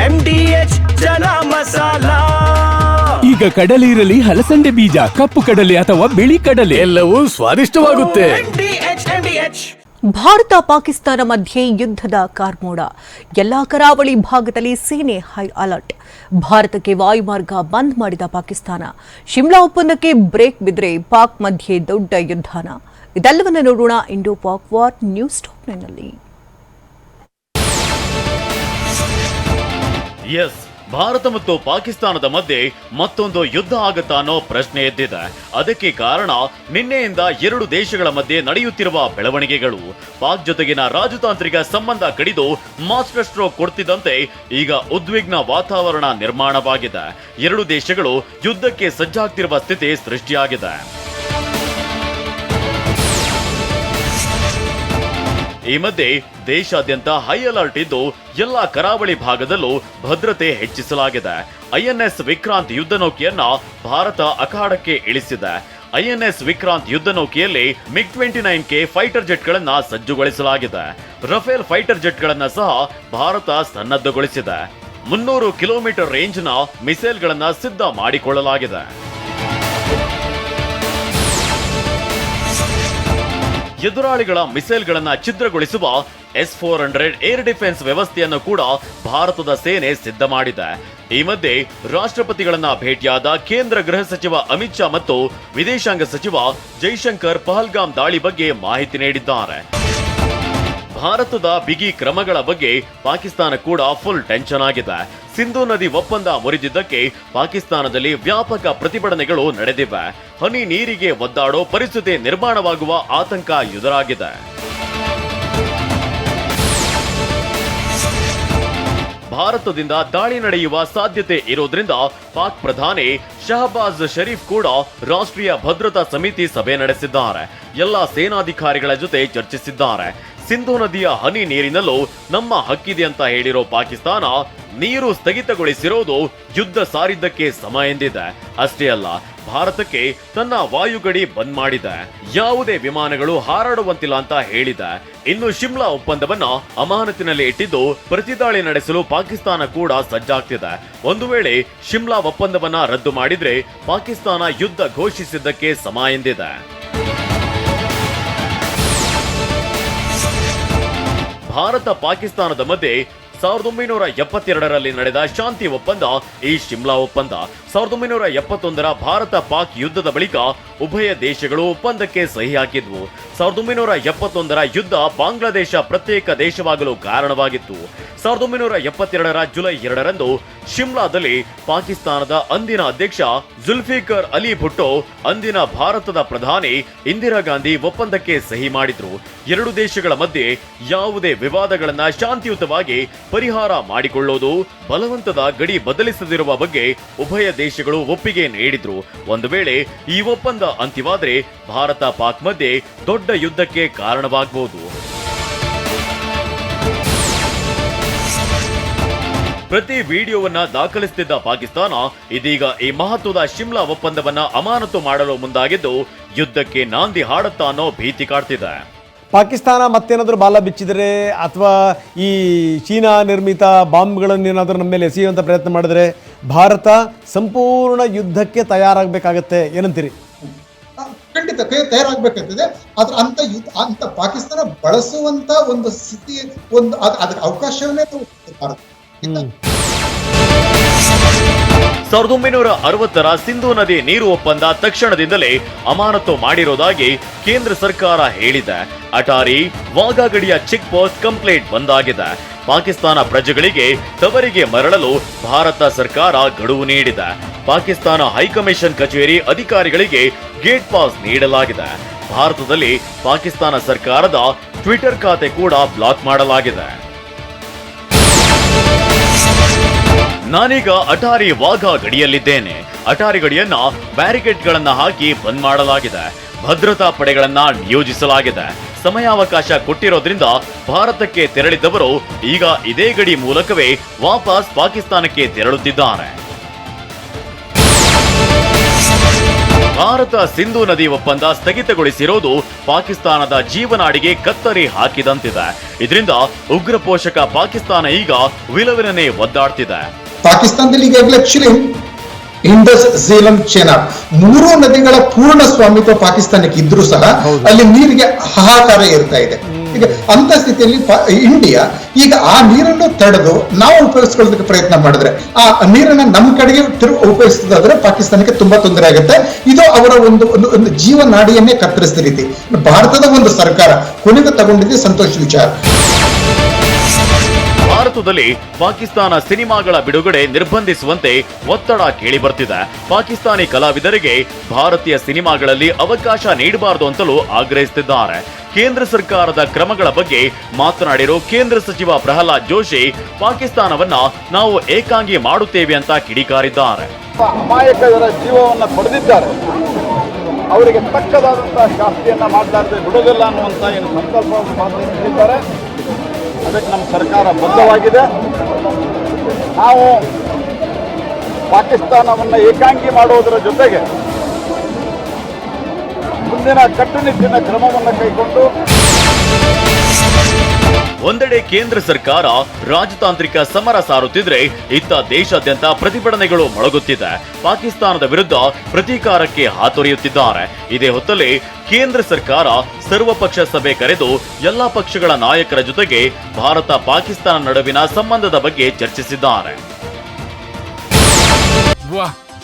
MDH masala. ಈಗ ಕಡಲೆ ಇರಲಿ ಹಲಸಂಡೆ ಬೀಜ ಕಪ್ಪು ಕಡಲೆ ಅಥವಾ ಬಿಳಿ ಕಡಲೆ. ಎಲ್ಲವೂ ಸ್ವಾದಿಷ್ಟವಾಗುತ್ತೆ. ಎಂಡಿಎಚ್ ಎಂಡಿಎಚ್ ಭಾರತ ಪಾಕಿಸ್ತಾನ ಮಧ್ಯೆ ಯುದ್ಧದ ಕಾರ್ಮೋಡ. ಎಲ್ಲಾ ಕರಾವಳಿ ಭಾಗದಲ್ಲಿ ಸೇನೆ ಹೈ ಅಲರ್ಟ್ ಭಾರತಕ್ಕೆ ವಾಯುಮಾರ್ಗ ಬಂದ್ ಮಾಡಿದ ಪಾಕಿಸ್ತಾನ. ಶಿಮ್ಲಾ ಒಪ್ಪಂದಕ್ಕೆ ಬ್ರೇಕ್ ಬಿದ್ದರೆ ಪಾಕ್ ಮಧ್ಯೆ ದೊಡ್ಡ ಯುದ್ಧನ. ಇದೆಲ್ಲವನ್ನ ನೋಡೋಣ ಇಂಡೋ ಪಾಕ್ ವಾರ್ ನ್ಯೂಸ್ ಟಾಪ್ನಲ್ಲಿ ಎಸ್ ಭಾರತ ಮತ್ತು ಪಾಕಿಸ್ತಾನದ ಮಧ್ಯೆ ಮತ್ತೊಂದು ಯುದ್ಧ ಆಗತ್ತಾ ಅನ್ನೋ ಪ್ರಶ್ನೆ ಎದ್ದಿದೆ. ಅದಕ್ಕೆ ಕಾರಣ ನಿನ್ನೆಯಿಂದ ಎರಡು ದೇಶಗಳ ಮಧ್ಯೆ ನಡೆಯುತ್ತಿರುವ ಬೆಳವಣಿಗೆಗಳು. ಪಾಕ್ ಜೊತೆಗಿನ ರಾಜತಾಂತ್ರಿಕ ಸಂಬಂಧ ಕಡಿದು ಮಾಸ್ಟರ್ ಸ್ಟ್ರೋಕ್ ಕೊಡ್ತಿದ್ದಂತೆ ಈಗ ಉದ್ವಿಗ್ನ ವಾತಾವರಣ ನಿರ್ಮಾಣವಾಗಿದೆ. ಎರಡು ದೇಶಗಳು ಯುದ್ಧಕ್ಕೆ ಸಜ್ಜಾಗ್ತಿರುವ ಸ್ಥಿತಿ ಸೃಷ್ಟಿಯಾಗಿದೆ. ಈ ಮಧ್ಯೆ ದೇಶಾದ್ಯಂತ ಹೈ ಅಲರ್ಟ್ ಇದ್ದು ಎಲ್ಲ ಕರಾವಳಿ ಭಾಗದಲ್ಲೂ ಭದ್ರತೆ ಹೆಚ್ಚಿಸಲಾಗಿದೆ. ಐಎನ್ಎಸ್ ವಿಕ್ರಾಂತ್ ಯುದ್ಧ ನೌಕೆಯನ್ನ ಭಾರತ ಅಖಾಡಕ್ಕೆ ಇಳಿಸಿದೆ. ಐಎನ್ಎಸ್ ವಿಕ್ರಾಂತ್ ಯುದ್ಧ ನೌಕೆಯಲ್ಲಿ MiG twenty nine K fighter ಜೆಟ್ಗಳನ್ನ ಸಜ್ಜುಗೊಳಿಸಲಾಗಿದೆ. ರಫೇಲ್ ಫೈಟರ್ ಜೆಟ್ಗಳನ್ನ ಸಹ ಭಾರತ ಸನ್ನದ್ಧಗೊಳಿಸಿದೆ. ಮುನ್ನೂರು ಕಿಲೋಮೀಟರ್ ರೇಂಜ್ನ ಮಿಸೈಲ್ಗಳನ್ನ ಸಿದ್ಧ ಮಾಡಿಕೊಳ್ಳಲಾಗಿದೆ. ಎದುರಾಳಿಗಳ ಮಿಸೈಲ್ಗಳನ್ನು ಛಿದ್ರಗೊಳಿಸುವ S four hundred air defence ವ್ಯವಸ್ಥೆಯನ್ನು ಕೂಡ ಭಾರತದ ಸೇನೆ ಸಿದ್ಧ ಮಾಡಿದೆ. ಈ ಮಧ್ಯೆ ರಾಷ್ಟ್ರಪತಿಗಳನ್ನ ಭೇಟಿಯಾದ ಕೇಂದ್ರ ಗೃಹ ಸಚಿವ ಅಮಿತ್ ಶಾ ಮತ್ತು ವಿದೇಶಾಂಗ ಸಚಿವ ಜೈಶಂಕರ್ ಪಹಲ್ಗಾಮ್ ದಾಳಿ ಬಗ್ಗೆ ಮಾಹಿತಿ ನೀಡಿದ್ದಾರೆ. ಭಾರತದ ಬಿಗಿ ಕ್ರಮಗಳ ಬಗ್ಗೆ ಪಾಕಿಸ್ತಾನ ಕೂಡ ಫುಲ್ ಟೆನ್ಷನ್ ಆಗಿದೆ. ಸಿಂಧು ನದಿ ಒಪ್ಪಂದ ಮುರಿದಿದ್ದಕ್ಕೆ ಪಾಕಿಸ್ತಾನದಲ್ಲಿ ವ್ಯಾಪಕ ಪ್ರತಿಭಟನೆಗಳು ನಡೆದಿವೆ. ಹನಿ ನೀರಿಗೆ ಒದ್ದಾಡೋ ಪರಿಸ್ಥಿತಿ ನಿರ್ಮಾಣವಾಗುವ ಆತಂಕ ಎದುರಾಗಿದೆ. ಭಾರತದಿಂದ ದಾಳಿ ನಡೆಯುವ ಸಾಧ್ಯತೆ ಇರೋದ್ರಿಂದ ಪಾಕ್ ಪ್ರಧಾನಿ ಶಹಬಾಜ್ ಶರೀಫ್ ಕೂಡ ರಾಷ್ಟ್ರೀಯ ಭದ್ರತಾ ಸಮಿತಿ ಸಭೆ ನಡೆಸಿದ್ದಾರೆ. ಎಲ್ಲ ಸೇನಾಧಿಕಾರಿಗಳ ಜೊತೆ ಚರ್ಚಿಸಿದ್ದಾರೆ. ಸಿಂಧು ನದಿಯ ಹನಿ ನೀರಿನಲ್ಲೂ ನಮ್ಮ ಹಕ್ಕಿದೆ ಅಂತ ಹೇಳಿರೋ ಪಾಕಿಸ್ತಾನ ನೀರು ಸ್ಥಗಿತಗೊಳಿಸಿರೋದು ಯುದ್ಧ ಸಾರಿದ್ದಕ್ಕೆ ಸಮ ಎಂದಿದೆ. ಅಷ್ಟೇ ಅಲ್ಲ, ಭಾರತಕ್ಕೆ ತನ್ನ ವಾಯುಗಡಿ ಬಂದ್ ಮಾಡಿದೆ. ಯಾವುದೇ ವಿಮಾನಗಳು ಹಾರಾಡುವಂತಿಲ್ಲ ಅಂತ ಹೇಳಿದೆ. ಇನ್ನು ಶಿಮ್ಲಾ ಒಪ್ಪಂದವನ್ನ ಅಮಾನತಿನಲ್ಲಿ ಇಟ್ಟಿದ್ದು ಪ್ರತಿದಾಳಿ ನಡೆಸಲು ಪಾಕಿಸ್ತಾನ ಕೂಡ ಸಜ್ಜಾಗ್ತಿದೆ. ಒಂದು ವೇಳೆ ಶಿಮ್ಲಾ ಒಪ್ಪಂದವನ್ನ ರದ್ದು ಮಾಡಿದ್ರೆ ಪಾಕಿಸ್ತಾನ ಯುದ್ಧ ಘೋಷಿಸಿದ್ದಕ್ಕೆ ಸಮ ಎಂದಿದೆ. ಭಾರತ ಪಾಕಿಸ್ತಾನದ ಮಧ್ಯೆ ಸಾವಿರದ ಒಂಬೈನೂರ ಎಪ್ಪತ್ತೆರಡರಲ್ಲಿ ನಡೆದ ಶಾಂತಿ ಒಪ್ಪಂದ, ಈ ಶಿಮ್ಲಾ ಒಪ್ಪಂದ. ಸಾವಿರದ ಒಂಬೈನೂರ ಎಪ್ಪತ್ತೊಂದರ ಭಾರತ ಪಾಕ್ ಯುದ್ಧದ ಬಳಿಕ ಉಭಯ ದೇಶಗಳು ಒಪ್ಪಂದಕ್ಕೆ ಸಹಿ ಹಾಕಿದ್ವು. ಸಾವಿರದ ಒಂಬೈನೂರ ಎಪ್ಪತ್ತೊಂದರ ಯುದ್ಧ ಬಾಂಗ್ಲಾದೇಶ ಪ್ರತ್ಯೇಕ ದೇಶವಾಗಲು ಕಾರಣವಾಗಿತ್ತು. ಸಾವಿರದ ಒಂಬೈನೂರ ಎಪ್ಪತ್ತೆರಡರ ಜುಲೈ ಎರಡರಂದು ಶಿಮ್ಲಾದಲ್ಲಿ ಪಾಕಿಸ್ತಾನದ ಅಂದಿನ ಅಧ್ಯಕ್ಷ ಜುಲ್ಫಿಕರ್ ಅಲಿ ಭುಟ್ಟೋ, ಅಂದಿನ ಭಾರತದ ಪ್ರಧಾನಿ ಇಂದಿರಾ ಗಾಂಧಿ ಒಪ್ಪಂದಕ್ಕೆ ಸಹಿ ಮಾಡಿದ್ರು. ಎರಡು ದೇಶಗಳ ಮಧ್ಯೆ ಯಾವುದೇ ವಿವಾದಗಳನ್ನ ಶಾಂತಿಯುತವಾಗಿ ಪರಿಹಾರ ಮಾಡಿಕೊಳ್ಳೋದು ಬಲವಂತದ ಗಡಿ ಬದಲಿಸದಿರುವ ಬಗ್ಗೆ ಉಭಯ ದೇಶಗಳು ಒಪ್ಪಿಗೆ ನೀಡಿದ್ರು. ಒಂದು ವೇಳೆ ಈ ಒಪ್ಪಂದ ಅಂತ್ಯವಾದ್ರೆ ಭಾರತ ಪಾಕ್ ಮಧ್ಯೆ ದೊಡ್ಡ ಯುದ್ಧಕ್ಕೆ ಕಾರಣವಾಗಬಹುದು ಪ್ರತಿ ವಿಡಿಯೋವನ್ನ ದಾಖಲಿಸುತ್ತಿದ್ದ ಪಾಕಿಸ್ತಾನ ಇದೀಗ ಈ ಮಹತ್ವದ ಶಿಮ್ಲಾ ಒಪ್ಪಂದವನ್ನ ಅಮಾನತು ಮಾಡಲು ಮುಂದಾಗಿದ್ದು, ಯುದ್ಧಕ್ಕೆ ನಾಂದಿ ಹಾಡುತ್ತಾ ಅನ್ನೋ ಭೀತಿ ಕಾಡ್ತಿದೆ. ಪಾಕಿಸ್ತಾನ ಮತ್ತೇನಾದರೂ ಬಾಲ ಬಿಚ್ಚಿದರೆ ಅಥವಾ ಈ ಚೀನಾ ನಿರ್ಮಿತ ಬಾಂಬ್ಗಳನ್ನು ಏನಾದರೂ ನಮ್ಮ ಮೇಲೆ ಎಸೆಯುವಂಥ ಪ್ರಯತ್ನ ಮಾಡಿದರೆ ಭಾರತ ಸಂಪೂರ್ಣ ಯುದ್ಧಕ್ಕೆ ತಯಾರಾಗಬೇಕಾಗತ್ತೆ. ಏನಂತೀರಿ? ಖಂಡಿತ ತಯಾರಾಗಬೇಕಾಗ್ತದೆ ಆದ್ರೆ ಅಂತ ಯುದ್ಧ ಅಂತ ಪಾಕಿಸ್ತಾನ ಬಳಸುವಂತ ಒಂದು ಸ್ಥಿತಿ ಒಂದು ಅದ್- ಅದಕ್ಕೆ ಅವಕಾಶವನ್ನೇ ಸಾವಿರದ ಒಂಬೈನೂರ ಅರವತ್ತರ ಸಿಂಧು ನದಿ ನೀರು ಒಪ್ಪಂದ ತಕ್ಷಣದಿಂದಲೇ ಅಮಾನತು ಮಾಡಿರೋದಾಗಿ ಕೇಂದ್ರ ಸರ್ಕಾರ ಹೇಳಿದೆ. ಅಟಾರಿ ವಾಘಾ ಗಡಿಯ ಚೆಕ್ ಪೋಸ್ಟ್ ಕಂಪ್ಲೇಂಟ್ ಬಂದಾಗಿದೆ. ಪಾಕಿಸ್ತಾನ ಪ್ರಜೆಗಳಿಗೆ ತವರಿಗೆ ಮರಳಲು ಭಾರತ ಸರ್ಕಾರ ಗಡುವು ನೀಡಿದೆ. ಪಾಕಿಸ್ತಾನ ಹೈಕಮಿಷನ್ ಕಚೇರಿ ಅಧಿಕಾರಿಗಳಿಗೆ ಗೇಟ್ ಪಾಸ್ ನೀಡಲಾಗಿದೆ. ಭಾರತದಲ್ಲಿ ಪಾಕಿಸ್ತಾನ ಸರ್ಕಾರದ ಟ್ವಿಟರ್ ಖಾತೆ ಕೂಡ ಬ್ಲಾಕ್ ಮಾಡಲಾಗಿದೆ. ನಾನೀಗ ಅಟಾರಿ ವಾಘಾ ಗಡಿಯಲ್ಲಿದ್ದೇನೆ ಅಟಾರಿ ಗಡಿಯನ್ನ ಬ್ಯಾರಿಕೇಡ್ಗಳನ್ನ ಹಾಕಿ ಬಂದ್ ಮಾಡಲಾಗಿದೆ. ಭದ್ರತಾ ಪಡೆಗಳನ್ನ ನಿಯೋಜಿಸಲಾಗಿದೆ. ಸಮಯಾವಕಾಶ ಕೊಟ್ಟಿರೋದ್ರಿಂದ ಭಾರತಕ್ಕೆ ತೆರಳಿದ್ದವರು ಈಗ ಇದೇ ಗಡಿ ಮೂಲಕವೇ ವಾಪಸ್ ಪಾಕಿಸ್ತಾನಕ್ಕೆ ತೆರಳುತ್ತಿದ್ದಾರೆ. ಭಾರತ ಸಿಂಧು ನದಿ ಒಪ್ಪಂದ ಸ್ಥಗಿತಗೊಳಿಸಿರೋದು ಪಾಕಿಸ್ತಾನದ ಜೀವನಾಡಿಗೆ ಕತ್ತರಿ ಹಾಕಿದಂತಿದೆ. ಇದರಿಂದ ಉಗ್ರ ಪೋಷಕ ಪಾಕಿಸ್ತಾನ ಈಗ ವಿಲವಿಲನೆ ಒದ್ದಾಡ್ತಿದೆ. ಪಾಕಿಸ್ತಾನದಲ್ಲಿ ಈಗಾಗಲೇ ಇಂಡಸ್ ಝೀಲಂ ಚೆನಾಬ್. ಮೂರು ನದಿಗಳ ಪೂರ್ಣ ಸ್ವಾಮಿತ್ವ ಪಾಕಿಸ್ತಾನಕ್ಕೆ ಇದ್ರೂ ಸಹ ಅಲ್ಲಿ ನೀರಿಗೆ ಹಾಹಾಕಾರ ಇರ್ತಾ ಇದೆ. ಈಗ ಅಂತ ಸ್ಥಿತಿಯಲ್ಲಿ ಇಂಡಿಯಾ ಈಗ ಆ ನೀರನ್ನು ತಡೆದು ನಾವು ಉಪಯೋಗಿಸ್ಕೊಳ್ಳೋದಕ್ಕೆ ಪ್ರಯತ್ನ ಮಾಡಿದ್ರೆ ಆ ನೀರನ್ನ ನಮ್ಮ ಕಡೆಗೆ ತಿರು ಉಪಯೋಗಿಸೋದಾದ್ರೆ ಪಾಕಿಸ್ತಾನಕ್ಕೆ ತುಂಬಾ ತೊಂದರೆ ಆಗುತ್ತೆ. ಇದು ಅವರ ಒಂದು ಒಂದು ಒಂದು ಜೀವನಾಡಿಯನ್ನೇ ಕತ್ತರಿಸಿದ ರೀತಿ. ಭಾರತದ ಒಂದು ಸರ್ಕಾರ ಕೊನೆಗೆ ತಗೊಂಡಿದ್ದೆ ಸಂತೋಷ ವಿಚಾರ. ಭಾರತದಲ್ಲಿ ಪಾಕಿಸ್ತಾನ ಸಿನಿಮಾಗಳ ಬಿಡುಗಡೆ ನಿರ್ಬಂಧಿಸುವಂತೆ ಒತ್ತಡ ಕೇಳಿ ಬರ್ತಿದೆ ಪಾಕಿಸ್ತಾನಿ ಕಲಾವಿದರಿಗೆ ಭಾರತೀಯ ಸಿನಿಮಾಗಳಲ್ಲಿ ಅವಕಾಶ ನೀಡಬಾರದು ಅಂತಲೂ ಆಗ್ರಹಿಸುತ್ತಿದ್ದಾರೆ. ಕೇಂದ್ರ ಸರ್ಕಾರದ ಕ್ರಮಗಳ ಬಗ್ಗೆ ಮಾತನಾಡಿರೋ ಕೇಂದ್ರ ಸಚಿವ ಪ್ರಹ್ಲಾದ್ ಜೋಶಿ, ಪಾಕಿಸ್ತಾನವನ್ನ ನಾವು ಏಕಾಂಗಿ ಮಾಡುತ್ತೇವೆ ಅಂತ ಕಿಡಿಕಾರಿದ್ದಾರೆ. ಅಮಾಯಕರ ಜೀವವನ್ನು ಪಡೆದಿದ್ದಾರೆ. ಅವರಿಗೆ ತಕ್ಕದಾದಂತಹ ಶಾಸ್ತಿಯನ್ನ ಮಾಡಲಾರದೆ ಬಿಡೋದಿಲ್ಲ ಅನ್ನುವಂತ ಏನು ನೀಡಿದ್ದಾರೆ. ಅದಕ್ಕೆ ನಮ್ಮ ಸರ್ಕಾರ ಬದ್ಧವಾಗಿದೆ. ನಾವು ಪಾಕಿಸ್ತಾನವನ್ನು ಏಕಾಂಗಿ ಮಾಡುವುದರ ಜೊತೆಗೆ ಮುಂದಿನ ಕಟ್ಟುನಿಟ್ಟಿನ ಕ್ರಮವನ್ನು ಕೈಗೊಂಡು ಒಂದೆಡೆ ಕೇಂದ್ರ ಸರ್ಕಾರ ರಾಜತಾಂತ್ರಿಕ ಸಮರ ಸಾರುತ್ತಿದ್ರೆ ಇತ್ತ ದೇಶಾದ್ಯಂತ ಪ್ರತಿಭಟನೆಗಳು ಮೊಳಗುತ್ತಿದೆ. ಪಾಕಿಸ್ತಾನದ ವಿರುದ್ಧ ಪ್ರತೀಕಾರಕ್ಕೆ ಹಾತೊರೆಯುತ್ತಿದ್ದಾರೆ. ಇದೇ ಹೊತ್ತಲ್ಲಿ ಕೇಂದ್ರ ಸರ್ಕಾರ ಸರ್ವಪಕ್ಷ ಸಭೆ ಕರೆದು ಎಲ್ಲಾ ಪಕ್ಷಗಳ ನಾಯಕರ ಜೊತೆಗೆ ಭಾರತ ಪಾಕಿಸ್ತಾನ ನಡುವಿನ ಸಂಬಂಧದ ಬಗ್ಗೆ ಚರ್ಚಿಸಿದ್ದಾರೆ.